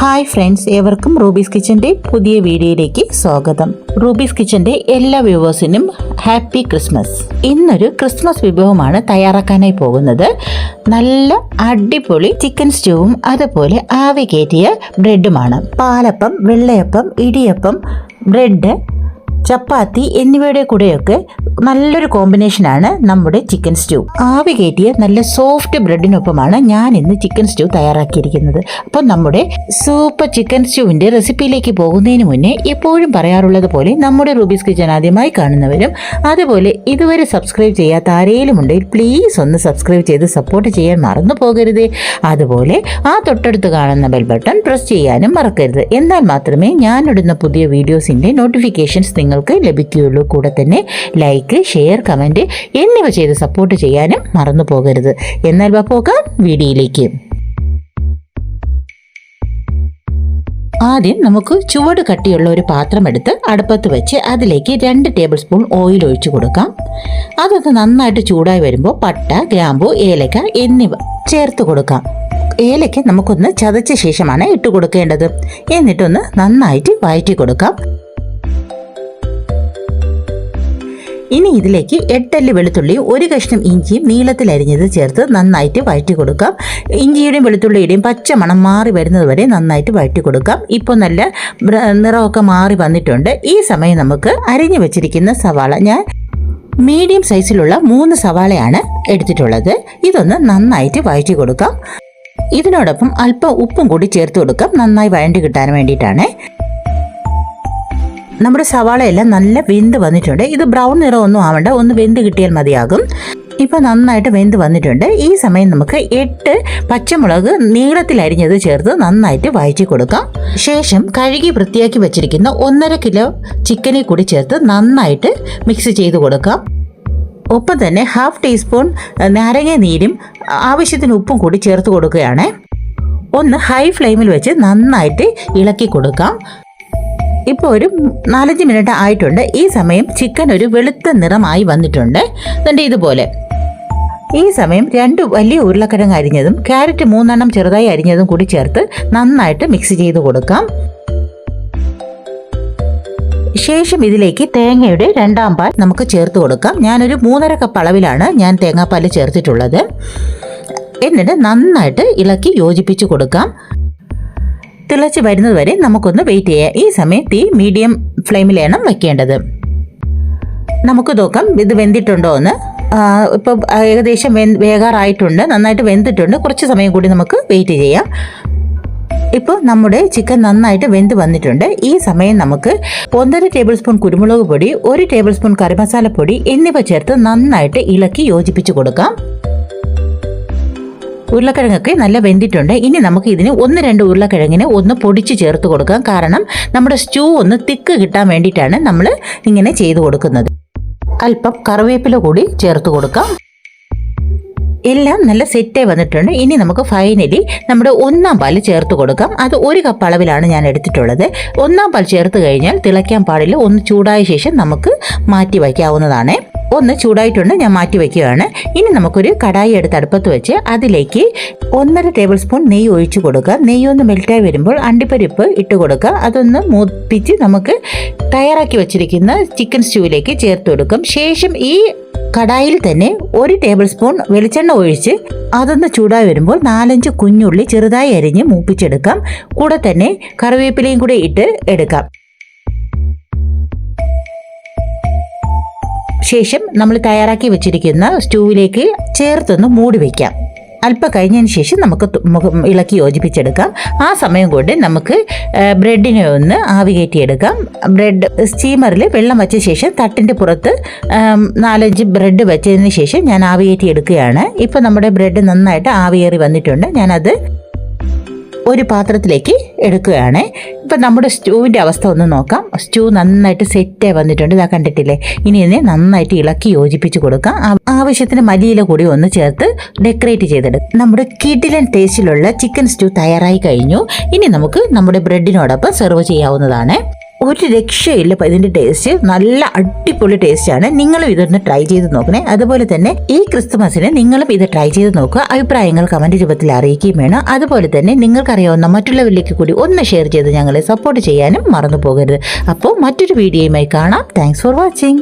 Hi friends ഏവർക്കും Ruby's കിച്ചന്റെ പുതിയ വീഡിയോയിലേക്ക് സ്വാഗതം. റൂബീസ് കിച്ചന്റെ എല്ലാ വ്യൂവേഴ്സിനും ഹാപ്പി ക്രിസ്മസ്. ഇന്നൊരു ക്രിസ്മസ് വിഭവമാണ് തയ്യാറാക്കാനായി പോകുന്നത്. നല്ല അടിപൊളി ചിക്കൻ സ്റ്റൂവും അതുപോലെ ആവി കയറ്റിയ ബ്രെഡുമാണ്. പാലപ്പം വെള്ളയപ്പം ഇടിയപ്പം ബ്രെഡ് ചപ്പാത്തി എന്നിവയുടെ കൂടെയൊക്കെ നല്ലൊരു കോമ്പിനേഷനാണ് നമ്മുടെ ചിക്കൻ സ്റ്റൂ ആവി കയറ്റിയ നല്ല സോഫ്റ്റ് ബ്രെഡിനൊപ്പമാണ് ഞാൻ ഇന്ന് ചിക്കൻ സ്റ്റൂ തയ്യാറാക്കിയിരിക്കുന്നത്. അപ്പം നമ്മുടെ സൂപ്പർ ചിക്കൻ സ്റ്റൂവിന്റെ റെസിപ്പിയിലേക്ക് പോകുന്നതിന് മുന്നേ എപ്പോഴും പറയാറുള്ളത് പോലെ നമ്മുടെ റൂബീസ് കിച്ചൻ ആദ്യമായി കാണുന്നവരും അതുപോലെ ഇതുവരെ സബ്സ്ക്രൈബ് ചെയ്യാത്ത ആരെങ്കിലും ഉണ്ടെങ്കിൽ പ്ലീസ് ഒന്ന് സബ്സ്ക്രൈബ് ചെയ്ത് സപ്പോർട്ട് ചെയ്യാൻ മറന്നു പോകരുത്. അതുപോലെ ആ തൊട്ടടുത്ത് കാണുന്ന ബെൽ ബട്ടൺ പ്രസ് ചെയ്യാനും മറക്കരുത്. എന്നാൽ മാത്രമേ ഞാനിടുന്ന പുതിയ വീഡിയോസിന്റെ നോട്ടിഫിക്കേഷൻസ് നിങ്ങൾക്ക് ലഭിക്കുകയുള്ളൂ. കൂടെ തന്നെ ലൈക്ക് ഷെയർ കമന്റ് എന്നിവ ചെയ്ത് സപ്പോർട്ട് ചെയ്യാനും മറന്നു പോകരുത്. എന്നാൽ പോകാം വീഡിയോയിലേക്ക്. ആദ്യം നമുക്ക് ചുവട് കട്ടിയുള്ള ഒരു പാത്രം എടുത്ത് അടുപ്പത്ത് വെച്ച് അതിലേക്ക് രണ്ട് ടേബിൾ സ്പൂൺ ഓയിൽ ഒഴിച്ചു കൊടുക്കാം. അതൊന്ന് നന്നായിട്ട് ചൂടായി വരുമ്പോൾ പട്ട ഗ്രാമ്പു ഏലക്ക എന്നിവ ചേർത്ത് കൊടുക്കാം. ഏലയ്ക്ക് നമുക്കൊന്ന് ചതച്ച ശേഷമാണ് ഇട്ട് കൊടുക്കേണ്ടത്. എന്നിട്ടൊന്ന് നന്നായിട്ട് വഴറ്റി കൊടുക്കാം. ഇനി ഇതിലേക്ക് എട്ടല്ലി വെളുത്തുള്ളിയും ഒരു കഷ്ണം ഇഞ്ചിയും നീളത്തിൽ അരിഞ്ഞത് ചേർത്ത് നന്നായിട്ട് വഴറ്റി കൊടുക്കാം. ഇഞ്ചിയുടെയും വെളുത്തുള്ളിയുടെയും പച്ച മണം മാറി വരുന്നത് വരെ നന്നായിട്ട് വഴറ്റി കൊടുക്കാം. ഇപ്പോൾ നല്ല നിറമൊക്കെ മാറി വന്നിട്ടുണ്ട്. ഈ സമയം നമുക്ക് അരിഞ്ഞു വെച്ചിരിക്കുന്ന സവാള ഞാൻ മീഡിയം സൈസിലുള്ള മൂന്ന് സവാളയാണ് എടുത്തിട്ടുള്ളത്. ഇതൊന്ന് നന്നായിട്ട് വഴറ്റി കൊടുക്കാം. ഇതിനോടൊപ്പം അല്പം ഉപ്പും കൂടി ചേർത്ത് കൊടുക്കാം. നന്നായി വഴണ്ടി കിട്ടാൻ വേണ്ടിയിട്ടാണ്. നമ്മുടെ സവാളയെല്ലാം നല്ല വെന്ത് വന്നിട്ടുണ്ട്. ഇത് ബ്രൗൺ നിറമൊന്നും ആവണ്ട. ഒന്ന് വെന്ത് കിട്ടിയാൽ മതിയാകും. ഇപ്പോൾ നന്നായിട്ട് വെന്ത് വന്നിട്ടുണ്ട്. ഈ സമയം നമുക്ക് എട്ട് പച്ചമുളക് നീളത്തിൽ അരിഞ്ഞത് ചേർത്ത് നന്നായിട്ട് വഴറ്റി കൊടുക്കാം. ശേഷം കഴുകി വൃത്തിയാക്കി വെച്ചിരിക്കുന്ന ഒന്നര കിലോ ചിക്കനെ കൂടി ചേർത്ത് നന്നായിട്ട് മിക്സ് ചെയ്ത് കൊടുക്കാം. ഒപ്പം തന്നെ ഹാഫ് ടീസ്പൂൺ നാരങ്ങ നീരും ആവശ്യത്തിന് ഉപ്പും കൂടി ചേർത്ത് കൊടുക്കുകയാണ്. ഒന്ന് ഹൈ ഫ്ലെയിമിൽ വെച്ച് നന്നായിട്ട് ഇളക്കി കൊടുക്കാം. ഇപ്പോൾ ഒരു നാലഞ്ച് മിനിറ്റ് ആയിട്ടുണ്ട്. ഈ സമയം ചിക്കൻ ഒരു വെളുത്ത നിറമായി വന്നിട്ടുണ്ട്. എന്നിട്ട് ഇതുപോലെ. ഈ സമയം രണ്ട് വലിയ ഉരുളക്കിഴങ്ങ് അരിഞ്ഞതും ക്യാരറ്റ് മൂന്നെണ്ണം ചെറുതായി അരിഞ്ഞതും കൂടി ചേർത്ത് നന്നായിട്ട് മിക്സ് ചെയ്ത് കൊടുക്കാം. ശേഷം ഇതിലേക്ക് തേങ്ങയുടെ രണ്ടാം പാൽ നമുക്ക് ചേർത്ത് കൊടുക്കാം. ഞാനൊരു മൂന്നര കപ്പ് അളവിലാണ് ഞാൻ തേങ്ങാപ്പാൽ ചേർത്തിട്ടുള്ളത്. എന്നിട്ട് നന്നായിട്ട് ഇളക്കി യോജിപ്പിച്ച് കൊടുക്കാം. തിളച്ച് വരുന്നത് വരെ നമുക്കൊന്ന് വെയിറ്റ് ചെയ്യാം. ഈ സമയം തീ മീഡിയം ഫ്ലെയിമിലാണ് വയ്ക്കേണ്ടത് നമുക്ക് നോക്കാം ഇത് വെന്തിട്ടുണ്ടോ എന്ന്. ഇപ്പോൾ ഏകദേശം വെ വേകാറായിട്ടുണ്ട് നന്നായിട്ട് വെന്തിട്ടുണ്ട്. കുറച്ച് സമയം കൂടി നമുക്ക് വെയിറ്റ് ചെയ്യാം. ഇപ്പോൾ നമ്മുടെ ചിക്കൻ നന്നായിട്ട് വെന്ത് വന്നിട്ടുണ്ട്. ഈ സമയം നമുക്ക് ഒന്നര ടേബിൾ സ്പൂൺ കുരുമുളക് പൊടി ഒരു ടേബിൾ സ്പൂൺ കറിമസാലപ്പൊടി എന്നിവ ചേർത്ത് നന്നായിട്ട് ഇളക്കി യോജിപ്പിച്ച് കൊടുക്കാം. ഉരുളക്കിഴങ്ങൊക്കെ നല്ല വെന്തിട്ടുണ്ട്. ഇനി നമുക്ക് ഇതിന് ഒന്ന് രണ്ട് ഉരുളക്കിഴങ്ങിനെ ഒന്ന് പൊടിച്ച് ചേർത്ത് കൊടുക്കാം. കാരണം നമ്മുടെ സ്റ്റൂ ഒന്ന് തിക്ക് കിട്ടാൻ വേണ്ടിയിട്ടാണ് നമ്മൾ ഇങ്ങനെ ചെയ്തു കൊടുക്കുന്നത്. അല്പം കറിവേപ്പില കൂടി ചേർത്ത് കൊടുക്കാം. എല്ലാം നല്ല സെറ്റായി വന്നിട്ടുണ്ട്. ഇനി നമുക്ക് ഫൈനലി നമ്മുടെ ഒന്നാം പാൽ ചേർത്ത് കൊടുക്കാം. അത് ഒരു കപ്പ് അളവിലാണ് ഞാൻ എടുത്തിട്ടുള്ളത്. ഒന്നാം പാൽ ചേർത്ത് കഴിഞ്ഞാൽ തിളയ്ക്കാൻ പാടില്ല. ഒന്ന് ചൂടായ ശേഷം നമുക്ക് മാറ്റി വയ്ക്കാവുന്നതാണ്. ഒന്ന് ചൂടായിട്ടുണ്ട് ഞാൻ മാറ്റി വയ്ക്കുകയാണ് ഇനി നമുക്കൊരു കടായി എടുത്ത് അടുപ്പത്ത് വെച്ച് അതിലേക്ക് ഒന്നര ടേബിൾ സ്പൂൺ നെയ്യ് ഒഴിച്ചു കൊടുക്കുക. നെയ്യ് ഒന്ന് മെൽറ്റായി വരുമ്പോൾ അണ്ടിപ്പരിപ്പ് ഇട്ട് കൊടുക്കുക. അതൊന്ന് മൂപ്പിച്ച് നമുക്ക് തയ്യാറാക്കി വെച്ചിരിക്കുന്ന ചിക്കൻ സ്റ്റൂവിലേക്ക് ചേർത്ത് കൊടുക്കും. ശേഷം ഈ കടായിൽ തന്നെ ഒരു ടേബിൾ സ്പൂൺ വെളിച്ചെണ്ണ ഒഴിച്ച് അതൊന്ന് ചൂടായി വരുമ്പോൾ നാലഞ്ച് കുഞ്ഞുള്ളി ചെറുതായി അരിഞ്ഞ് മൂപ്പിച്ചെടുക്കാം. കൂടെ തന്നെ കറിവേപ്പിലയും കൂടെ ഇട്ട് എടുക്കാം. ശേഷം നമ്മൾ തയ്യാറാക്കി വെച്ചിരിക്കുന്ന സ്റ്റൂവിലേക്ക് ചേർത്തൊന്ന് മൂടി വയ്ക്കാം അല്പം കഴിഞ്ഞതിന് ശേഷം നമുക്ക് ഇളക്കി യോജിപ്പിച്ചെടുക്കാം. ആ സമയം കൊണ്ട് നമുക്ക് ബ്രെഡിനെ ഒന്ന് ആവി കയറ്റിയെടുക്കാം. ബ്രെഡ് സ്റ്റീമറിൽ വെള്ളം വച്ച ശേഷം തട്ടിന്റെ പുറത്ത് നാലഞ്ച് ബ്രെഡ് വെച്ചതിന് ശേഷം ഞാൻ ആവി കയറ്റി എടുക്കുകയാണ് ഇപ്പോൾ നമ്മുടെ ബ്രെഡ് നന്നായിട്ട് ആവിയേറി വന്നിട്ടുണ്ട്. ഞാനത് ഒരു പാത്രത്തിലേക്ക് എടുക്കുകയാണ്. ഇപ്പം നമ്മുടെ സ്റ്റൂവിന്റെ അവസ്ഥ ഒന്ന് നോക്കാം. സ്റ്റൂ നന്നായിട്ട് സെറ്റായി വന്നിട്ടുണ്ട്. ഇതാ കണ്ടിട്ടില്ലേ? ഇനി ഇതിനെ നന്നായിട്ട് ഇളക്കി യോജിപ്പിച്ച് കൊടുക്കാം. ആവശ്യത്തിന് മല്ലിയില കൂടി ഒന്ന് ചേർത്ത് ഡെക്കറേറ്റ് ചെയ്തെടുക്കും. നമ്മുടെ കിഡിലൻ ടേസ്റ്റിലുള്ള ചിക്കൻ സ്റ്റൂ തയ്യാറായി കഴിഞ്ഞു. ഇനി നമുക്ക് നമ്മുടെ ബ്രെഡിനോടൊപ്പം സെർവ് ചെയ്യാവുന്നതാണ്. ഒരു രക്ഷയില്ല ഇതിന്റെ ടേസ്റ്റ് നല്ല അടിപൊളി ടേസ്റ്റ് ആണ്. നിങ്ങളും ഇതൊന്ന് ട്രൈ ചെയ്ത് നോക്കണേ. അതുപോലെ തന്നെ ഈ ക്രിസ്തുമസിന് നിങ്ങളും ഇത് ട്രൈ ചെയ്ത് നോക്കുക. അഭിപ്രായങ്ങൾ കമന്റ് രൂപത്തിൽ അറിയിക്കുകയും വേണം. അതുപോലെ തന്നെ നിങ്ങൾക്കറിയാവുന്ന മറ്റുള്ളവരിലേക്ക് കൂടി ഒന്ന് ഷെയർ ചെയ്ത് ഞങ്ങളെ സപ്പോർട്ട് ചെയ്യാനും മറന്നു പോകരുത്. അപ്പോൾ മറ്റൊരു വീഡിയോയുമായി കാണാം. Thanks for watching